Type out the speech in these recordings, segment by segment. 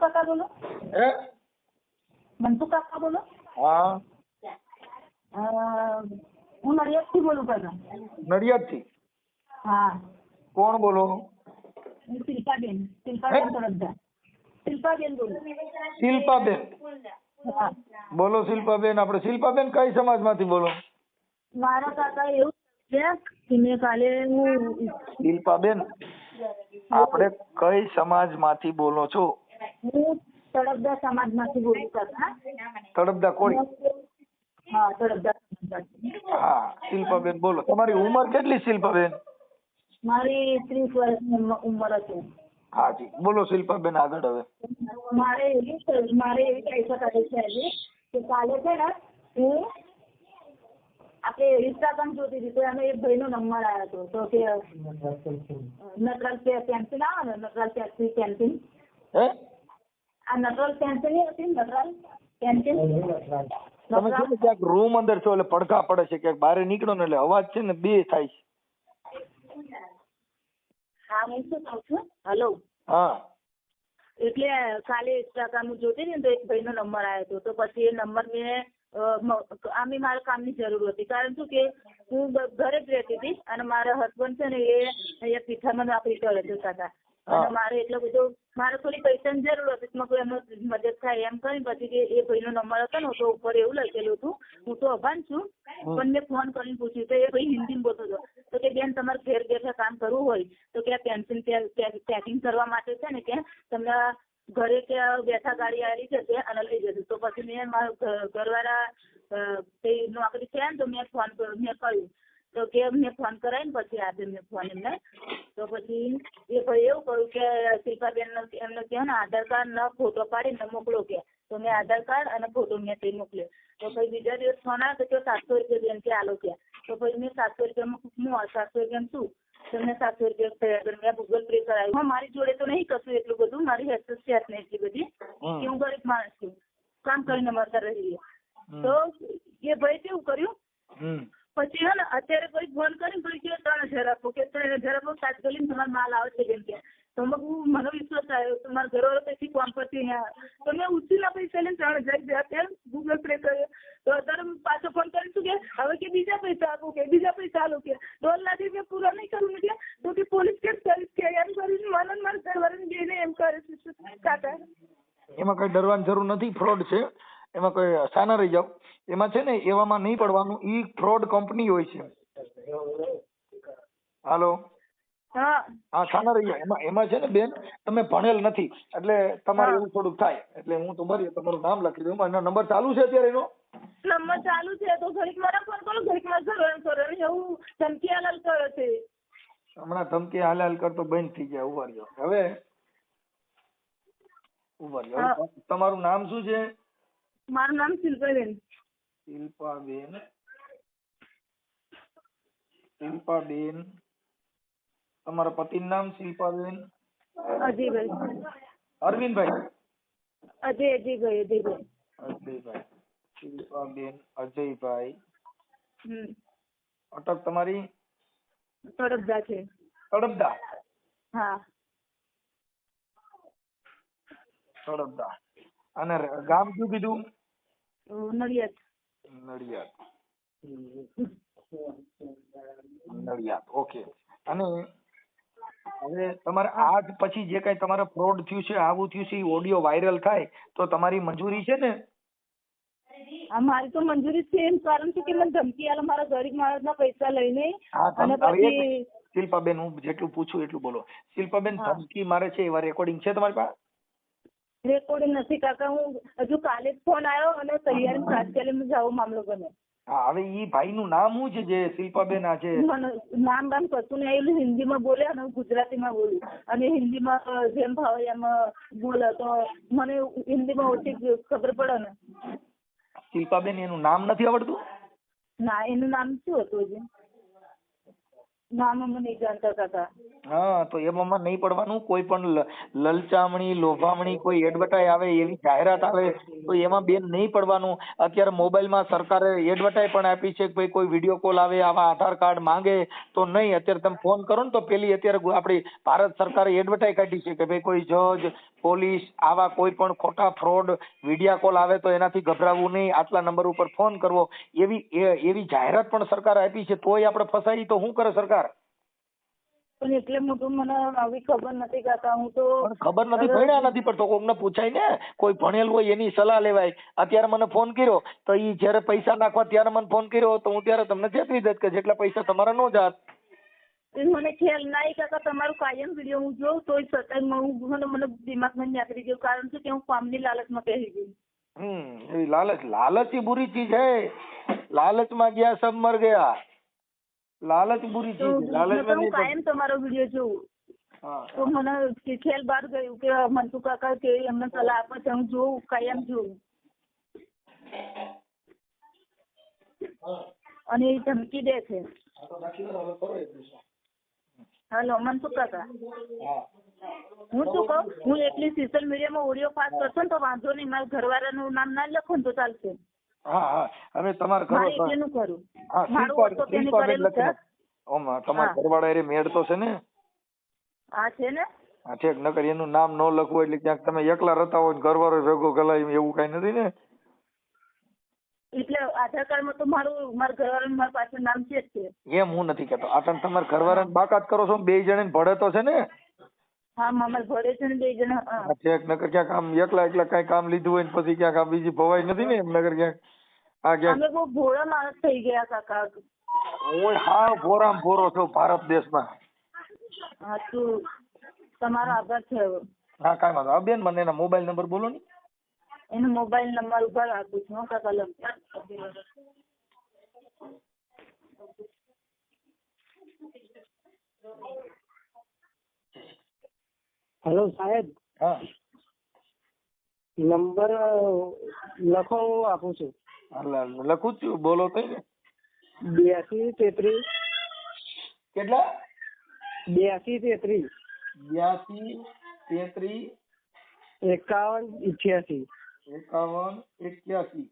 કાકા બોલો હે મંતુ કાકા બોલો હા હું નડિયાદથી બોલું કાકા નડિયાદથી હા કોણ બોલો શિલ્પાબેન શિલ્પાબેન તરફદાર શિલ્પાબેન બોલું શિલ્પાબેન બોલો શિલ્પાબેન આપણે શિલ્પાબેન કઈ સમાજમાંથી બોલો મારા કાકા એવું છે કે મેં કાલે હું શિલ્પાબેન આપણે કઈ સમાજમાંથી બોલો છો હું તળપદા સમાજમાંથી બોલું કાકા તળપદા કોળી? હા તળપદા હા શિલ્પાબેન બોલો. તમારી ઉંમર કેટલી શિલ્પાબેન? મારી ત્રીસ વર્ષની ઉંમર હતી. હાજી બોલો શિલ્પાબેન આગળ હવે. મારે એવી મારે એવી પૈસા કરે છે કે કાલે છે ને હું આપણે ઇન્સ્ટાગ્રામ જોતી હતી તો એનો એક ભાઈનો નંબર આવ્યો હતો. તો કે નટરાજ પેન્સિલ આવે ને? નટરાજ પેન્સિલ પેન્સિલ હે? આ પેન્સિલ નહીં હતી નટરાજ પેન્સિલ તમે છે ને ક્યાંક રૂમ અંદર છો એટલે પડઘા પડે છે ક્યાંક બહાર નીકળો ને એટલે અવાજ છે ને બે થાય છે. હા હું શું કહું છું? હલો. હા. એટલે કાલે ઇન્સ્ટાગ્રામ જોતી ને તો એક ભાઈનો નંબર આવ્યો હતો. તો પછી એ નંબર મેં અ, મારા આમે ની કામની જરૂર હતી. કારણ શું કે હું ઘરે જ રહેતી હતી અને મારા હસબન્ડ છે ને એ અહીંયા પીઠામાં નોકરી કરે છે કાકા અને મારે એટલો બધો મારે થોડી પૈસાની જરૂર હતી મેં એમાં મદદ થાય એમ કરી પછી કે એ ભાઈનો નંબર હતો ને તો ઉપર એવું લખેલું હતું હું તો અભાન છું પણ મેં ફોન કરીને પૂછ્યું. તો એ ભાઈ હિન્દીમાં બોલતો હતો. તો કે બેન તમારે ઘેર બેઠા કામ કરવું હોય તો કે આ પેન્સિલ પેકિંગ કરવા માટે છે ને કે તમને ઘરે કે બેઠા ગાડી છે તે અને લઈ જશે તો પછી મેં મારા ઘરવાળા નોકરી છે ને તો મેં ફોન મેં કહ્યું તો કે મેં ફોન કરાય ને પછી આપ્યો મેં ફોન એમને. તો પછી એ ભાઈ એવું કહ્યું કે શિલ્પાબેન એમને કહો ને આધાર કાર્ડ ન ફોટો પાડીને મોકલો કે. તો મેં આધાર કાર્ડ અને ફોટો મેં તે મોકલ્યો. તો પછી બીજા દિવસ ફોન આવ્યો તો કે સાતસો રૂપિયા બેન કે આલો કે. તો પછી મેં સાતસો રૂપિયામાં હું સાતસો રૂપિયામાં શું? તમને સાતસો રૂપિયા થયા મેં ગૂગલ પે કરાવ્યું હા મારી જોડે તો નહીં કશું એટલું બધું. મારી હેલ્થ છે નહીં એટલી બધી. કે હું ગરીબ માણસ છું. કામ કરીને મળતા રહીએ. તો એ ભાઈ કેવું કર્યું? પછી હે ને, અત્યારે કોઈ ફોન કરીને કોઈ કે ત્રણ હજાર આપો, કે ત્રણ હજાર આપો, તાત્કાલિક તમારો માલ આવે છે કેમ કે? તો હું મને વિશ્વાસ આવ્યો તો મારા ઘરવાળો પછી ફોન પરથી અહીંયા તો મેં ઉછીના પૈસા લઈને ત્રણ હજાર રૂપિયા આપ્યા ગૂગલ પે કર્યો. તો અત્યારે હું પાછો ફોન કરીશું કે, હવે કે બીજા પૈસા આપો કે, બીજા પૈસા આલો કે. દોઢ લાખ રૂપિયા પૂરા નહીં કરું કે, તો કે પોલીસ કેસ કરીશ કે, એમ કરીને મને મારા ઘરવાળાને જઈને એમ કરે છે કાકા? એમાં કઈ ડરવાની જરૂર નથી ફ્રોડ છે. એમાં કોઈ સાના રહી જાવ એમાં છે ને એવામાં નહીં પડવાનું ઈ ફ્રોડ કંપની હોય છે. હાલો? હા. સાના રહી એમાં એમાં છે ને બેન તમે ભણેલ નથી. એટલે તમારે એવું થોડુંક થાય. એટલે હું તમારી તમારું નામ લખી દઉં. એનો નંબર ચાલુ છે અત્યારે એનો? નંબર ચાલુ છે તો ઘડીક મારા ફોન કરો ઘડીક મારા ઘરવાળાને કરો. એવું ધમકી હાલાલ કરે છે. હમણાં ધમકી હાલ હાલ કરતો બંધ થઈ જાય. ઊભા રહ્યો. હવે? ઊભા રહ્યો. તમારું નામ શું છે? મારું નામ શિલ્પાબેન. શિલ્પાબેન શિલ્પાબેન તમારા પતિનું નામ શિલ્પાબેન? અજયભાઈ. અરવિંદભાઈ? અજય અજયભાઈ અજયભાઈ. અજયભાઈ. શિલ્પાબેન અજયભાઈ. હમ. અટક તમારી? તડપદા છે. તડપદા? હા. તડપદા. અને ગામ શું કીધું? નડિયાદ. નડિયાદ. નડિયાદ. ઓકે. અને હવે તમારે આ પછી જે કઈ તમારે ફ્રોડ થયું છે આવું થયું છે એ ઓડિયો વાયરલ થાય તો તમારી મંજૂરી છે ને? મારી તો મંજૂરી છે એમ કારણ છે કે મને ધમકી આલો મારા ગરીબ માણસના પૈસા લઈને. અને પછી શિલ્પાબેન હું જેટલું પૂછું એટલું બોલો. શિલ્પાબેન ધમકી મારે છે એવા રેકોર્ડિંગ છે તમારી પાસે? રેકોર્ડિંગ નથી કાકા હું હજુ કાલે જ ફોન આવ્યો અને તૈયારી તાત્કાલિક જાવ મામલો બને હા હવે ઈ ભાઈનું નામ શું છે જે શિલ્પાબેન આ છે નામ બામ કશું નહીં આવેલું હિન્દીમાં બોલે અને ગુજરાતી ગુજરાતીમાં બોલ્યું અને હિન્દીમાં જેમ ભાવે એમ બોલે. તો મને હિન્દીમાં ઓછી ખબર પડે ને. શિલ્પાબેન એનું નામ નથી આવડતું? ના એનું નામ શું હતું હજી? નામ અમે નહીં જાણતા કાકા. હા, તો એમાં નહીં પડવાનું. કોઈ પણ લલચામણી, લોભામણી, કોઈ એડવર્ટાઇઝ આવે એવી જાહેરાત આવે, તો એમાં બેન નહીં પડવાનું. અત્યારે મોબાઈલમાં સરકારે એડવર્ટાઇઝ પણ આપી છે કે ભાઈ કોઈ વીડિયો કોલ આવે, આવા આધાર કાર્ડ માંગે, તો નહીં. અત્યારે તમે ફોન કરો ને તો પેલી અત્યારે આપણી ભારત સરકારે એડવર્ટાઇઝ કાઢી છે કે ભાઈ કોઈ જજ, પોલીસ, આવા કોઈ પણ ખોટા ફ્રોડ વિડીયા કોલ આવે તો એનાથી ગભરાવું નહીં. આટલા નંબર ઉપર ફોન કરવો. એવી એવી જાહેરાત પણ સરકારે આપી છે, તોય આપણે ફસાઈ તો શું કરે સરકાર? પણ એટલે મોટું મને આવી ખબર નથી કાકા હું તો ખબર નથી ભણ્યા નથી પણ તો કોકને પૂછાય ને કોઈ ભણેલ હોય એની સલાહ લેવાય. અત્યારે મને ફોન કર્યો તો ઈ જ્યારે પૈસા નાખવા ત્યારે મને ફોન કર્યો તો હું ત્યારે તમને ચેતવી દત કે જેટલા પૈસા તમારા નો જાત. મને ખ્યાલ ના કાકા તમારો કાયમ વીડિયો હું જોઉં તોય છતાં હું મને દિમાગમાં નીકળી ગયું કારણ કે હું કામની લાલચમાં પહેરી ગઈ. હમ લાલચ લાલચ એ બુરી ચીજ હે. લાલચમાં ગયા સબ મર ગયા. લાલચ બુરી ચીજ લાલચ હું કાયમ તમારો વિડિયો જોઉં તો મને ખેલ બહાર ગયું કે મનસુ કાકા કે એમને સલાહ આપે છે હું જોઉં કાયમ જોઉં. અને એ ધમકી દે છે. હેલો મનસુખ કાકા. હું શું કહું? હું એટલી સોશિયલ મીડિયામાં ઓડિયો પાસ કરશો ને તો વાંધો નહીં. મારા ઘરવાળાનું નામ ના લખો ને તો ચાલશે. હા હા. હવે તમારા એકલીનું હા તમારા ઘરવાળા એ મેળ તો છે ને? હા છે ને? હા ઠેક નકર એનું નામ ન લખવું એટલે ક્યાંક તમે એકલા રહેતા હોય ઘરવાળો ભેગો ગલાય એવું કઈ નથી ને? એટલે આધાર કાર્ડમાં તો મારું મારા ઘરવાળાનું મારા પાછળ નામ છે જ છે એમ હું નથી કેતો. આ તમે તમારા ઘરવાળાને બાકાત કરો છો બે જણે ભળે તો છે ને? હા મામા ભરે છે ને બે જણા હા. હા ઠેક નકર ક્યાંક આમ એકલા એકલા કઈ કામ લીધું હોય ને પછી ક્યાંક આમ બીજી ભવાઈ નથી ને એમ નગર ક્યાંક આ ક્યાંક અમે બહુ ભોળા માણસ થઈ ગયા કાકા. હું ભોરામ ભોરો છું ભારત દેશમાં. હા તું તમારો આભાર છે હા કાંઈ વાંધો બેન મને એના મોબાઈલ નંબર બોલો ને. એનો મોબાઈલ નંબર ઉપર આપું છું કાકા લખ હેલો સાહેબ. હા. નંબર લખો હું આપું છું. લખું છું. બોલો તો બ્યાસી તેત્રીસ. કેટલા? બ્યાસી તેત્રીસ. બ્યાસી તેત્રીસ. એકાવન ઇઠ્યાસી. એકાવન એક્યાસી.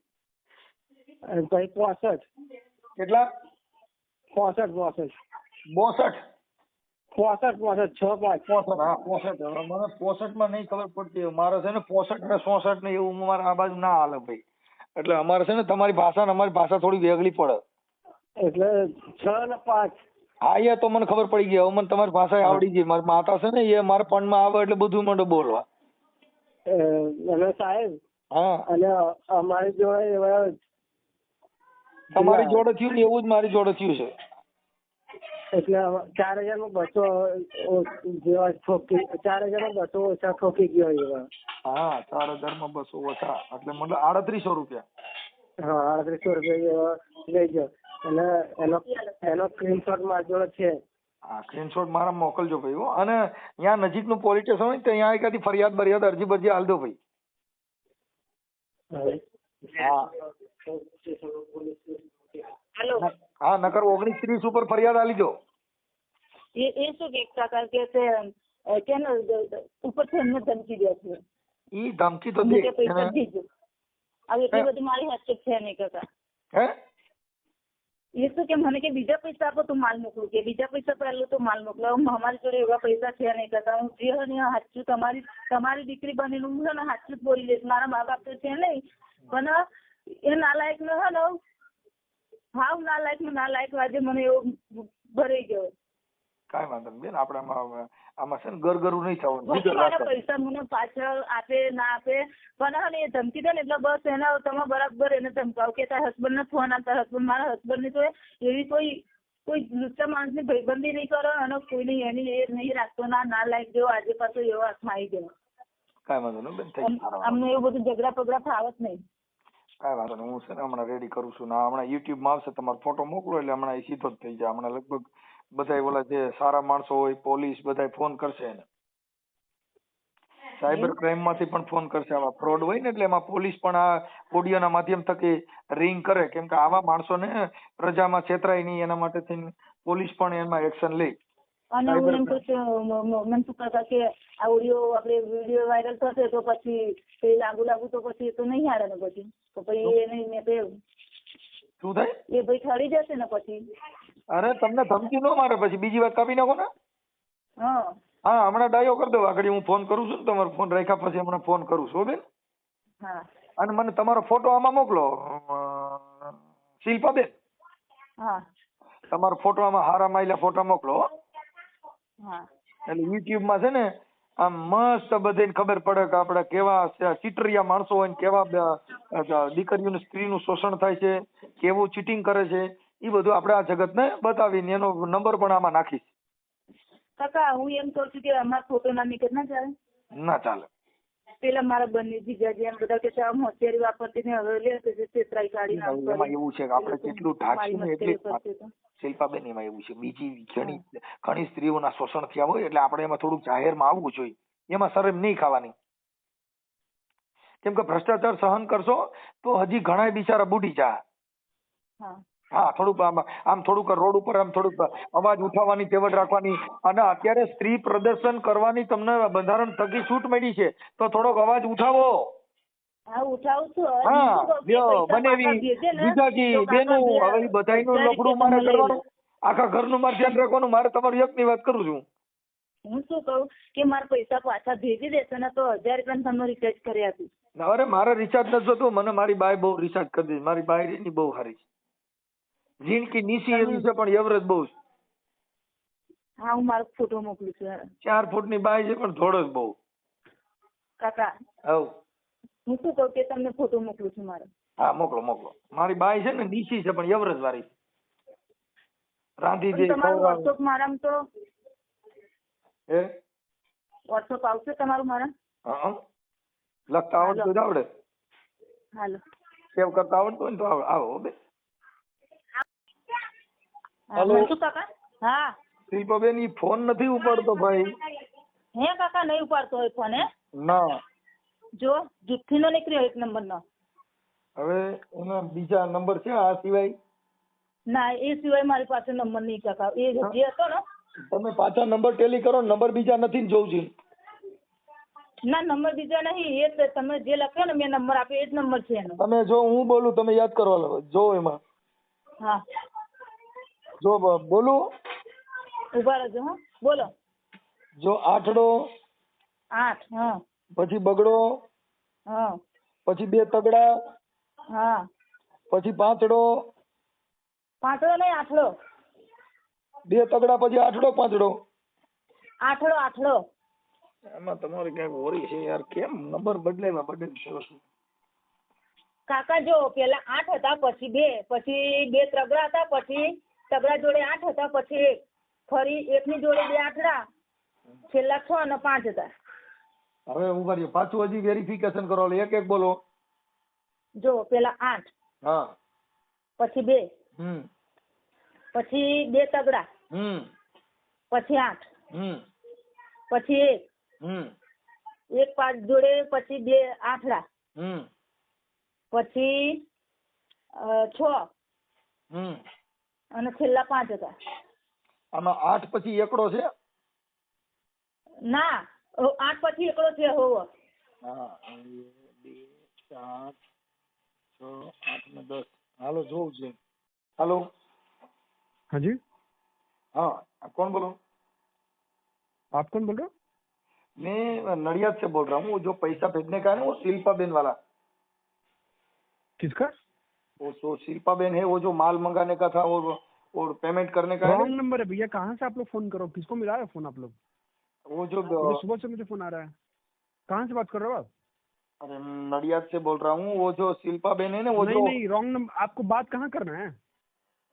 અને પછી પોસઠ. કેટલા? પોસઠ પોસઠ. બોસઠ. પોસઠ પોસઠ છ પાંચ. પોસઠ હા પોસઠ. હવે મને પોસઠમાં નહીં ખબર પડતી મારે છે ને પોસઠ ને સોસઠ ને એવું મારે આ બાજુ ના હાલે ભાઈ. એટલે અમારે છે ને તમારી ભાષા ને અમારી ભાષા થોડી વેગળી પડે. એટલે છ ને પાંચ. હા એ તો મને ખબર પડી ગઈ. હવે મને તમારી ભાષા આવડી ગઈ. મારી માતા છે ને એ મારા પણમાં આવે એટલે બધું મને બોલવા. એટલે સાહેબ? હા. અને અમારી જોડે એવા તમારી જોડે થયું ને એવું જ મારી જોડે થયું છે. એટલે ચાર હજારમાં બસો જેવા ઠોકી ચાર હજારમાં બસો ઓછા ઠોકી ગયો એવા હા ચાર હજારમાં બસો ઓછા. એટલે મતલબ આડત્રીસો રૂપિયા. હા આડત્રીસો રૂપિયા જેવા લઈ ગયો. અને એનો એનો સ્ક્રીનશોટ મારી જોડે છે. હા સ્ક્રીનશોટ મારા મોકલજો ભાઈ હો. અને ત્યાં નજીકનું પોલીસ સ્ટેશન હોય ને તો ત્યાં એકાદી ફરિયાદ બરિયાદ અરજી બરજી હાલ દો ભાઈ. હા. હેલો હા નકર ઓગણીસ ત્રીસ ઉપર ફરિયાદ આલી જો એ એ શું કે કાકા કે તે અ, કે ને ઉપરથી એમને ધમકી દે છે. ઈ ધમકી તો દે. પૈસા દીજો હવે એટલી બધી મારી હાથ છે નહીં કાકા. હે? એ શું કે મને કે બીજા પૈસા આપો તો માલ મોકલું. કે બીજા પૈસા પહેલો તો માલ મોકલો. અમારી જોડે એવા પૈસા છે નહીં કાકા. હું જે હોય ને સાચું તમારી તમારી દીકરી બનીને હું છે ને સાચું જ બોલી લઈશ મારા મા બાપ તો છે નહીં. પણ એ નાલાયક નો હે ને હાવ નાલાયક ના નાલાયક આજે મને એવો ભરાઈ ગયો. કાંઈ વાંધો નહીં બેન આપણે આમાં આમાં છે ને ગરગરું નહીં થવાનું. પૈસા મને પાછળ આપે ના આપે પણ હવે એ ધમકી દે ને એટલે બસ એના તમે બરાબર એને ધમકાવ કે તારા હસબન્ડ ને ફોન આવતા હસબન્ડ મારા હસબન્ડની તો એવી કોઈ કોઈ લુચ્ચા માણસની ભાઈબંધી નહીં કરો અને કોઈની એની એ નહીં રાખતો ના ના લાયક જેવો આજે પાછો એવો હાથમાં આવી ગયો. કાંઈ વાંધો નહીં બેન થઈ અમને એવું બધું ઝઘડા પગડા ફાવત નહીં. કાંઈ વાંધો નહીં હું છે ને હમણાં રેડી કરું છું ને હમણાં યુટ્યુબમાં આવશે તમારો ફોટો મોકલો એટલે હમણાં એ સીધો જ થઈ જાય. હમણાં લગભગ બધા ઓલા જે સારા માણસો હોય પોલીસ બધા ફોન કરશે એને. સાયબર ક્રાઇમમાંથી પણ ફોન કરશે. આવા ફ્રોડ હોય ને એટલે એમાં પોલીસ પણ આ ઓડિયો ના માધ્યમ થકી રિંગ કરે. કેમ કે આવા માણસોને પ્રજામાં છેતરાય નહીં એના માટે થઈને પોલીસ પણ એમાં એક્શન લે. અને હું એમ કહું છું મનસુખ કાકા કે આ ઓડિયો આપણે વીડિયો વાયરલ થશે તો પછી એ લાગુ લાગુ તો પછી તો નહીં હારે ને પછી. તો પછી એને મેં તો શું થાય? એ ભાઈ ઠરી જશે ને પછી. અરે તમને ધમકી નો મારે પછી. બીજી વાત કાપી નાખો ને. હા. હા હમણાં ડાયો કરી દો. આગળ હું ફોન કરું છું ને તમારો ફોન રાખ્યા પછી હમણાં ફોન કરું છું બેન. હા. અને મને તમારો ફોટો આમાં મોકલો. શિલ્પા બેન. હા. તમારો ફોટો આમાં હારા માયલા ફોટા મોકલો હા. એટલે યુટ્યુબમાં છે ને આમ મસ્ત બધાને ખબર પડે કે આપણે કેવા ચીટરિયા માણસો હોય ને કેવા દીકરીઓનું સ્ત્રીનું શોષણ થાય છે કેવું ચીટિંગ કરે છે એ બધું આપણે આ જગતને બતાવીને એનો નંબર પણ આમાં નાખીશ. કાકા હું એમ કહું છું કે અમારા ફોટો ના નીકળ ના ચાલે. ના ચાલે. પેલા મારા બંને જીજાજી એમ બધા કે આમ હોશિયારી વાપરતી ને હવે લે છેતરાઈ કાઢી નાખ એમાં એવું છે કે આપણે જેટલું ઢાંકશું ને એટલી. શિલ્પાબેન એમાં એવું છે. બીજી ઘણી ઘણી સ્ત્રીઓના શોષણ થયા હોય એટલે આપણે એમાં થોડુંક જાહેરમાં આવવું જોઈએ. એમાં શરમ નહીં ખાવાની. કેમ કે ભ્રષ્ટાચાર સહન કરશો તો હજી ઘણા બિચારા બુડી જા. હા થોડુંક આમ આમ થોડુંક રોડ ઉપર આમ થોડુંક અવાજ ઉઠાવવાની તેવડ રાખવાની. અને અત્યારે સ્ત્રી પ્રદર્શન કરવાની તમને બંધારણ થકી છૂટ મળી છે. તો થોડોક અવાજ ઉઠાવો. હા ઉઠાવું છું. હવે હા લ્યો બનેવી જીજાજી બેનું બધાયનું લફડું મારે કરવાનું. આખા ઘરનું મારે ધ્યાન રાખવાનું. મારે તમારી એકની વાત કરું છું. હું શું કહું? કે મારા પૈસા પાછા ભેજી દેશે ને તો હજાર રૂપિયા તમને રિચાર્જ કરી આપીશ. અરે મારે રિચાર્જ નથી જોતું મને મારી બાય બહુ રિચાર્જ કરી દીધી મારી બાયની બહુ સારી છે. ઝીણકી નીસી એવી છે પણ એવરેજ બહુ છે. હા હું મારો ફોટો મોકલું છું ચાર ફૂટની બાય છે પણ થોડો જ બહુ. કાકા હવ હું શું કહું કે તમને ફોટો મોકલું છું મારો? હા મોકલો મોકલો. મારી બાય છે ને નીસી છે પણ એવરેજ વાળી. રાંધી દે તમારું. વોટ્સઅપ મારામાં તો હે? વોટ્સઅપ આવશે તમારું મારા? હા લખતા આવડતું આવડે. હાલો. સેવ કરતા આવડતું હોય ને તો આવો હા, હાલો. કાકા? હા. શિલ્પાબેન ઈ ફોન નથી ઉપાડતો ભાઈ. હે કાકા નહીં ઉપાડતો હોય ફોન હે? ના. જો જુઠ્ઠી નો નીકળ્યો એક નંબર નો હવે એના બીજા નંબર છે આ સિવાય? ના એ સિવાય મારી પાસે નંબર નહીં કાકા. એ જે હતો ને? તમે પાછા નંબર ટેલી કરો નંબર બીજા નથી ને જોઉં ના નંબર બીજા નહીં. એ જ તમે જે લખ્યો ને મેં નંબર આપ્યો એ જ નંબર છે એનો. તમે જો હું બોલું તમે યાદ કરવા લાગો જો એમાં. હા. જો બોલું. ઊભા રહેજો હા. બોલો. જો આઠડો. આઠ હા. પછી બગડો. હા. પછી બે તગડા. હા. પછી પાંચડો. પાંચડો નહીં આઠડો. બે તગડા પછી આઠડો પાંચડો. આઠડો આઠડો. એમાં તમારે ક્યાંક હોરી છે યાર કેમ નંબર બદલાવ્યા બદલ કાકા જો પેલા આઠ હતા પછી બે પછી બે તગડા હતા પછી તગડા જોડે આઠ હતા પછી એક ફરી એકની જોડે બે આઠડા. છેલ્લા છ અને પાંચ હતા. હવે ઊભા રહ્યો પાછું હજી વેરિફિકેશન કરો એક એક બોલો. જો પેલા આઠ. હા. પછી બે. હમ. પછી બે તગડા. હમ. પછી આઠ. હમ. પછી એક. હમ. એક પાંચ જોડે પછી બે આઠડા. હમ. પછી છ. હમ. અને છેલ્લા પાંચ હતા આમાં આઠ પછી એકડો છે ના અ, આઠ પછી એકલો છે હોવો હા એક, બે ચાર છ આઠ ને દસ હાલો જોઉં છે હાલો हाँ जी हाँ आप कौन बोलो आप कौन बोल रहे हो मैं नडियाद से बोल रहा हूँ वो जो पैसा भेजने का है ना वो शिल्पा बेन वाला किसका वो जो शिल्पा बेन है वो जो माल मंगाने का था और और पेमेंट करने का है रॉन्ग नंबर है भैया कहाँ से आप लोग फ़ोन करो? किसको मिला है फ़ोन आप लोग? वो जो सुबह से मुझे फ़ोन आ रहा है। कहाँ से बात कर रहे हो आप? अरे नडियाद से बोल रहा हूँ वो जो शिल्पा बेन है ना वो नहीं जो नहीं रॉन्ग नंबर आपको बात कहाँ करना है?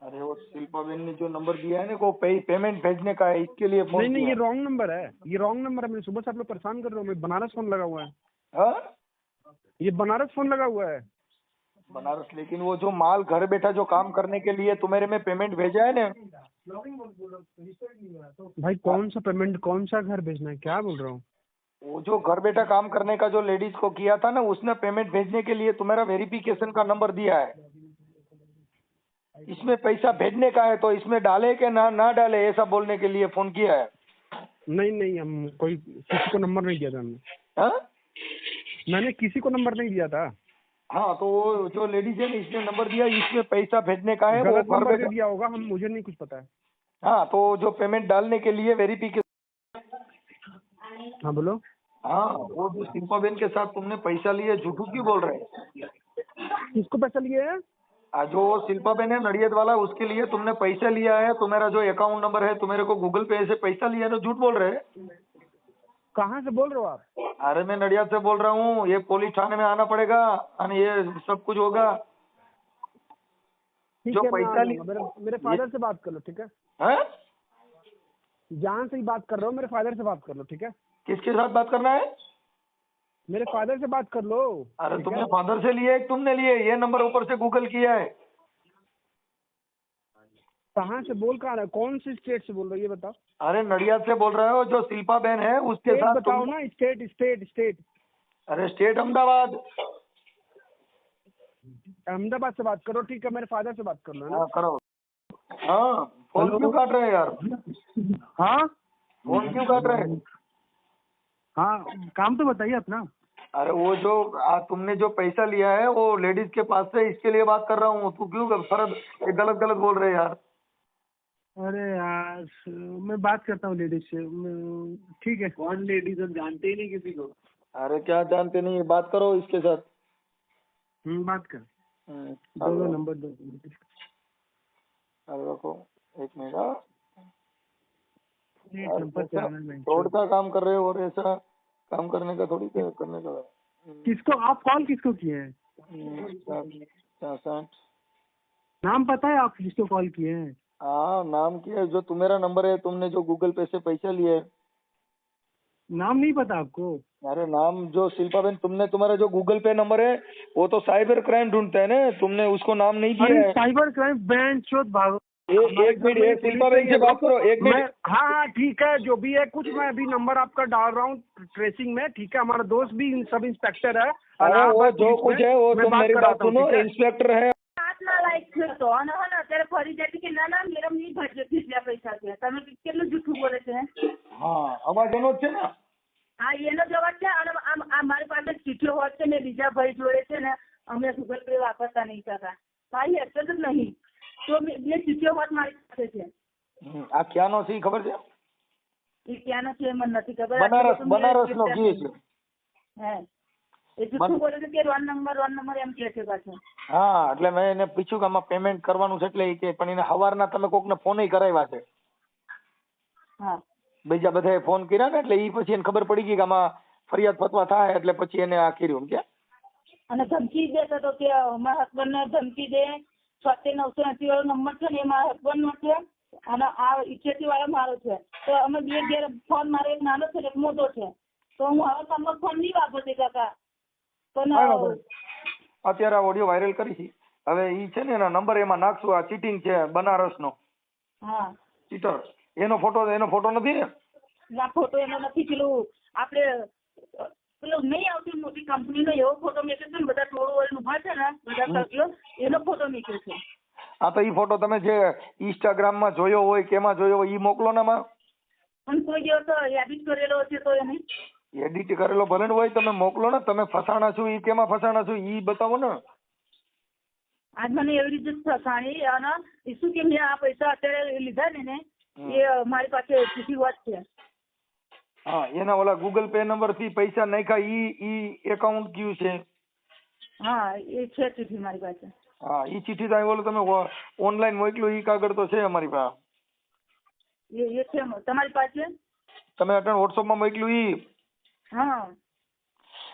अरे वो शिल्पा बेन ने जो नंबर दिया है ना वो पे, पेमेंट भेजने का है इसके लिए नहीं नहीं ये रॉन्ग नंबर है। ये रॉन्ग नंबर है मैंने सुबह से आप लोग परेशान कर रहे हो मैं बनारस फ़ोन लगा हुआ है। हाँ? ये बनारस फ़ोन लगा हुआ है। बनारस लेकिन वो जो माल घर बैठा जो काम करने के लिए तुम्हारे में पेमेंट भेजा है ना? भाई कौन सा पेमेंट कौन सा घर भेजना है? क्या बोल रहा हूँ? वो जो घर बैठा काम करने का जो लेडीज़ को किया था ना उसने पेमेंट भेजने के लिए तुम्हारा वेरिफिकेशन का नंबर दिया है। इसमें पैसा भेजने का है तो इसमें डाले के ना ना डाले ऐसा बोलने के लिए फ़ोन किया है। नहीं नहीं हम कोई किसी को नंबर नहीं दिया था हमने। हाँ? मैंने किसी को नंबर नहीं दिया था। हाँ तो जो लेडीज़ है इसने नंबर दिया इसमें पैसा भेजने का है वो घर बैठा दिया होगा हम मुझे नहीं कुछ पता है। हाँ तो जो पेमेंट डालने के लिए वेरिफिकेशन हाँ बोलो। हाँ वो जो शिल्पा बेन के साथ तुमने पैसा लिए झूठू क्यों बोल रहे हैं? किसको पैसा लिए है? जो शिल्पा बेन है नड़ियत वाला उसके लिए तुमने पैसा लिया है तुम्हारा जो अकाउंट नंबर है तुम्हारे को गूगल पे से पैसा लिया है ना झूठ बोल रहे हैं। कहाँ से बोल रहे हो आप? अरे मैं नडिया से बोल रहा हूँ ये पुलिस थाने में आना पड़ेगा और ये सब कुछ होगा। जो पैसा मेरे मेरे फादर से बात कर लो ठीक है? हैं? जहाँ से ही बात कर रहा हूँ मेरे फादर से बात कर लो ठीक है? किसके साथ बात करना है? मेरे फादर से बात कर लो अरे तुमने फादर से लिए तुमने लिए ये नंबर ऊपर से गूगल किया है। कहाँ से बोल कहाँ रहे हो? कौन सी स्टेट से बोल रहे हो? ये बताओ। अरे नडियाद से बोल रहे हो जो शिल्पा बहन है उसके साथ बताओ तुम ना स्टेट स्टेट स्टेट अरे स्टेट अहमदाबाद। अहमदाबाद से बात करो ठीक है मेरे फादर से बात कर लो है ना? हाँ करो। हाँ फ़ोन क्यों काट रहे हैं यार? हाँ? फ़ोन क्यों काट रहे हाँ? काम तो बताइए अपना। अरे वो जो आ, तुमने जो पैसा लिया है वो लेडीज़ के पास से इसके लिए बात कर रहा हूँ तू क्यों ये गलत गलत बोल रहे यार? अरे यार मैं बात करता हूँ लेडीज़ से। ठीक है। कौन लेडीज़ हम जानते ही नहीं किसी को। अरे क्या जानते नहीं बात करो इसके साथ। हम्म बात कर। हम्म, दो नंबर दो। रखो एक मिनट हाँ। नहीं फ्रॉड का काम कर रहे हो और ऐसा काम करने का थोड़ी क्या करने का किसको आप कॉल किसको किए हैं? हम्म, साठ- चौसठ नाम पता है आप जिसको कॉल किए हैं? हाँ नाम क्या है जो तुम्हारा नंबर है तुमने जो गूगल पे से पैसा लिए नाम नहीं पता आपको? अरे नाम जो शिल्पा बेन तुमने तुम्हारा जो गूगल पे नंबर है वो तो साइबर क्राइम ढूंढता है ना तुमने उसको नाम नहीं दिया है। साइबर क्राइम बैंक चोत भागो। एक मिनट शिल्पा बेन से बात करो एक मिनट। हाँ हाँ ठीक है जो भी है कुछ मैं अभी नंबर आपका डाल रहा हूँ ट्रेसिंग में ठीक है हमारा दोस्त भी इन सब इंस्पेक्टर है अरे वो जो कुछ है वो तुम मेरी बात सुनो इंस्पेक्टर है। હાથના હતો અને હે ને અત્યારે ફરી જાય કે ના ના મેડમ નહીં ભરજો કેટલા પૈસા છે તમે કેટલું જૂઠું બોલે છે હા? અવાજ એનો જ છે ને? હા એનો જવાબ છે. અને આ મારી પાસે ચીઠીઓ હોત છે ને બીજા ભાઈ જોડે છે ને અમે ગૂગલ પે વાપરતા નહીં થતા. ભાઈ હેરકત જ નહીં. તો મેં બે ચીઠીઓ હોત મારી પાસે છે. આ ક્યાંનો છે ખબર છે? એ ક્યાંનો છે મને નથી ખબર. બનારસ બનારસ નો ઘી છે. હે. એ જૂઠું બોલે છે કે રોન નંબર રોન નંબર એમ કહે છે પાછું. હા એટલે મેં એને પૂછ્યું કે આમાં પેમેન્ટ કરવાનું છે એટલે કે પણ એને સવારના તમે કોકને ફોન કરાવ્યા છે. હા. બીજા બધાએ ફોન કર્યા ને એટલે એ પછી એને ખબર પડી ગઈ કે આમાં ફરિયાદ ફતવા થાય એટલે પછી એને આ કર્યું કે? અને ધમકી દેતો હતો કે મારા હસબન્ડ ને ધમકી દે. છોતેર નવસો એસી વાળો નંબર છે ને એ મારા હસબન્ડ નો છે અને આ ઇઠ્યાસી વાળો મારો છે. તો અમે બે ઘેર ફોન મારો એક નાનો છે એક મોટો છે. તો હું હવે તમારો ફોન નહીં વાપરતી કાકા. પણ. અત્યારે આ ઓડિયો વાયરલ કરી છે. હવે ઈ છે ને એના નંબર એમાં નાખશું. આ ચીટિંગ છે બનારસ નો હા. ચીટર એનો ફોટો એનો ફોટો નથી ને? ના ફોટો એનો નથી. પેલું આપણે પેલું નહીં આવતી મોટી કંપનીનો એવો ફોટો મેક્યો છે ને બધા ટોળું વળીને ઊભા છે ને બધા સભ્યો એનો ફોટો મેક્યો છે. હા તો ઈ ફોટો તમે જે ઇન્સ્ટાગ્રામમાં જોયો હોય કેમાં જોયો હોય ઈ મોકલો ને માં પણ કોઈ દિવસ એડિટ કરેલો હશે તો એને. એડિટ કરેલો ભલે ને હોય તમે મોકલો ને તમે ફસાણા છો ઈ કેમાં ફસાણા છો ઈ બતાવો ને. આજ મને એવી રીતે ફસાણી અને એ શું કે મેં આ પૈસા અત્યારે લીધા ને ને એ મારી પાસે ચીઠી વાત છે. હા એના ઓલા ગૂગલ પે નંબરથી પૈસા નાખ્યા ઈ ઈ એકાઉન્ટ કયું છે? હા એ છે ચીઠી મારી પાસે. હા ઈ ચીઠી તો ઓલું તમે ઓનલાઈન મોકલ્યું ઈ કાગળ તો છે અમારી પાસે. એ એ છે તમારી પાસે? તમે અટણ વોટ્સઅપમાં મોકલ્યું ઈ. હા.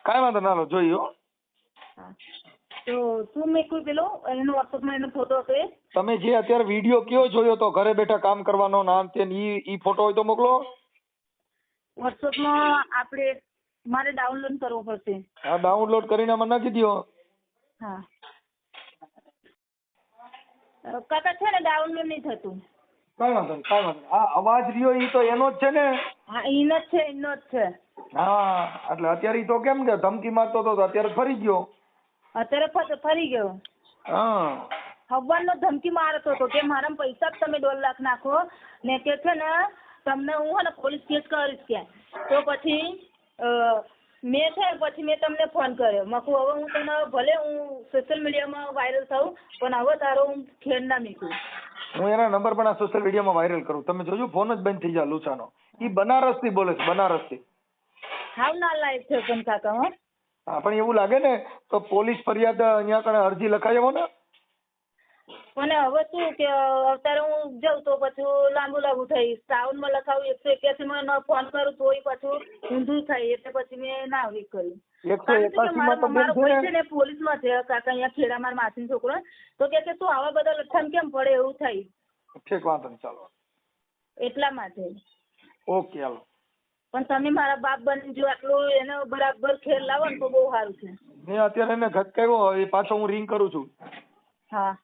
કાંઈ વાંધો ના લો જોઈ હો. તો તું મેં કોઈ પેલો એનો વોટ્સઅપમાં એનો ફોટો હતો એ? તમે જે અત્યારે વીડિયો કયો જોયો તો ઘરે બેઠા કામ કરવાનો નામ તે ઈ ઈ ફોટો હોય તો મોકલો. વોટ્સઅપમાં આપણે મારે ડાઉનલોડ કરવો પડશે. હા ડાઉનલોડ કરીને મને નાખી દો હા. કાકા છે ને ડાઉનલોડ નહીં થતું? કાંઈ વાંધો નહીં કાંઈ વાંધો નહીં. આ અવાજ રહ્યો ઈ તો એનો જ છે ને. હા એનો જ છે એનો જ છે. હા એટલે અત્યારે ઈ તો કેમ કે ધમકી મારતો હતો તો અત્યારે ફરી ગયો. અત્યારે ફરી ગયો? હા. હવાનો ધમકી મારતો હતો કે મારા પૈસા તમે દોઢ લાખ નાખો ને કે છે ને તમને હું હે ને પોલીસ કેસ કરીશ કે તો પછી મેં છે પછી મેં તમને ફોન કર્યો. મકું હવે હું તને ભલે હું સોશિયલ મીડિયામાં વાયરલ થઉં પણ હવે તારો હું ખેડ ના મીકું. હું એના નંબર પણ આ સોશિયલ મીડિયામાં વાયરલ કરું. તમે જોજો ફોન જ બંધ થઈ જાય લુચાનો ઈ બનારસથી બોલે છે બનારસ થી હાવ ના લાયક છે પણ કાકા હો? હા પણ એવું લાગે ને તો પોલીસ ફરિયાદ અહીંયા કણે અરજી લખાઈ આવો ને. અને હવે શું કે અત્યારે હું જાઉં તો પાછું લાંબુ લાંબુ થઈ શ્રાવણમાં લખાવું એકસો એક્યાસી માં ફોન કરું તોય પાછું ઊંધું થાય એટલે પછી મેં ના આવી કર્યું પોલીસમાં છે કાકા અહીંયા ખેડા મારા માસીનો છોકરો. તો કે તું આવા બધા લઠ્ઠામાં કેમ પડે? એવું થાય. ઠીક વાંધો નહીં ચાલો. એટલા માટે. ઓકે હાલો. પણ તમે મારા બાપ બની જો આટલું એનો બરાબર ખેલ લાવો ને તો બહુ સારું છે. મેં અત્યારે એને ઘટકાવ્યો એ પાછો હું રિંગ કરું છું. હા.